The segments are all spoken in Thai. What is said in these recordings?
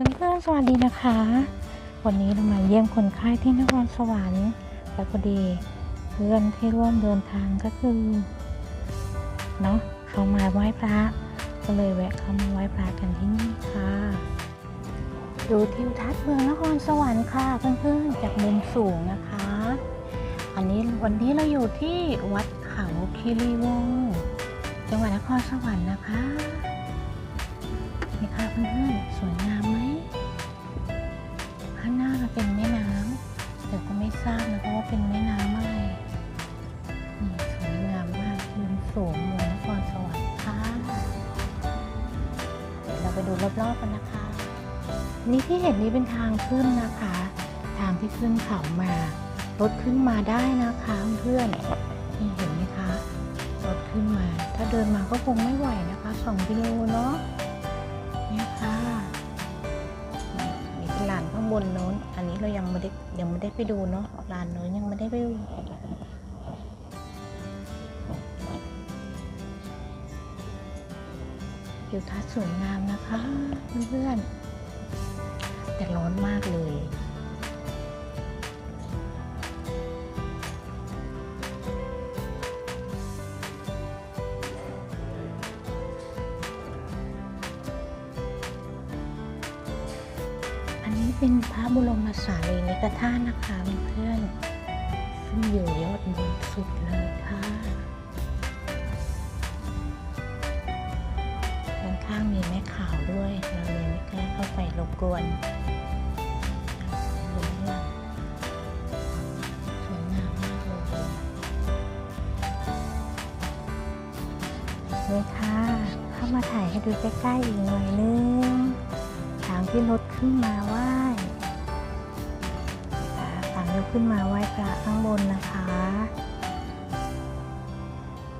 เพื่อนๆสวัสดีนะคะ วันนี้เรามาเยี่ยมคนไข้ที่นครสวรรค์และพอดีเพื่อนที่ร่วมเดินทางก็คือเนาะเขามาไหว้พระก็เลยแวะเข้ามาไหว้พระกันที่นี่ค่ะ ดูทิวทัศน์เมืองนครสวรรค์ค่ะเพื่อนๆจากมุมสูงนะคะ อันนี้วันนี้เราอยู่ที่วัดเขาคีรีวงจังหวัดนครสวรรค์นะคะนี่ค่ะเพื่อนๆสวย สูงเมืองนครสวรรค์ค่ะเดี๋ยวเราไปดูรอบๆกันนะคะ นี่ที่เห็นนี้เป็นทางขึ้นนะคะ ทางที่ขึ้นเขามารถขึ้นมาได้นะคะเพื่อนนี่เห็นไหมคะรถขึ้นมา ถ้าเดินมาก็คงไม่ไหวนะคะสองกิโลเนาะเนี่ยค่ะนี่เป็นลานข้างบนโน้น อันนี้เรายังไม่ได้ยังไม่ได้ไปดูเนาะลานโน้นยังไม่ได้ไปดู ทิวทัศน์สวยงามนะคะเพื่อนๆแต่ร้อนมากเลยอันนี้เป็นพระบรมสารีริกธาตุนะคะเพื่อนๆซึ่งอยู่ยอดบนสุดเลยค่ะ ด้วย เราเลยไม่กล้าเข้าไปรบกวนดูข้างหลังสวยงามมากเลยเลยค่ะ เข้ามาถ่ายให้ดูใกล้ๆอีกหน่อยนึงทางที่รถขึ้นมาไหว้ค่งที่ขึ้นมาไหว้พระข้างบนนะคะ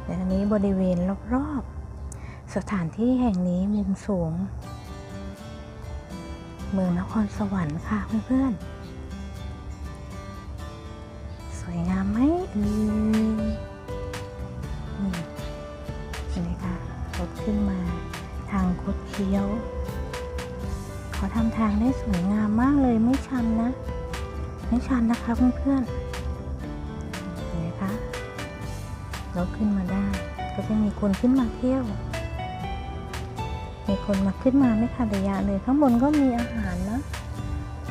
แต่อันนี้บริเวณรอบๆสถานที่แห่งนี้มุมสูง เมืองนครสวรรค์ค่ะเพื่อนๆ สวยงามไหมเอ่นี่เห็นไหมคะรถขึ้นมาทางคดเคี้ยวเขาทำทางได้สวยงามมากเลยไม่ชันนะ ไม่ชันนะคะเพื่อนๆเห็นไหมคะราขึ้นมาได้ ก็จะมีคนขึ้นมาเที่ยว มีคนมาขึ้นมาไม่ขาดระยะเลยข้างบนก็มีอาหารนะ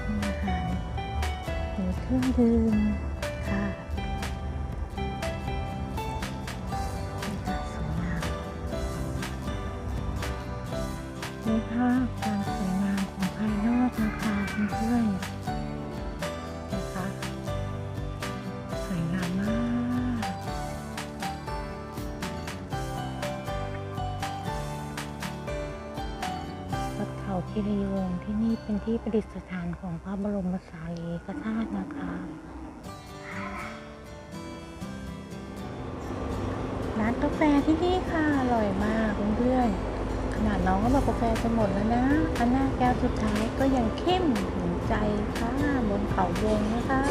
มีอาหารมีเครื่องดื่ม คิรีวงศ์ที่นี่เป็นที่ประดิษฐานของพระบรมสารีริกธาตุนะคะร้านกาแฟที่นี่ค่ะอร่อยมากเพื่อนๆขนาดน้องก็บอกกาแฟจะหมดแล้วนะอันหน้าแก้วสุดท้ายก็ยังเข้มถึงใจค่ะบนเขาวงนะคะ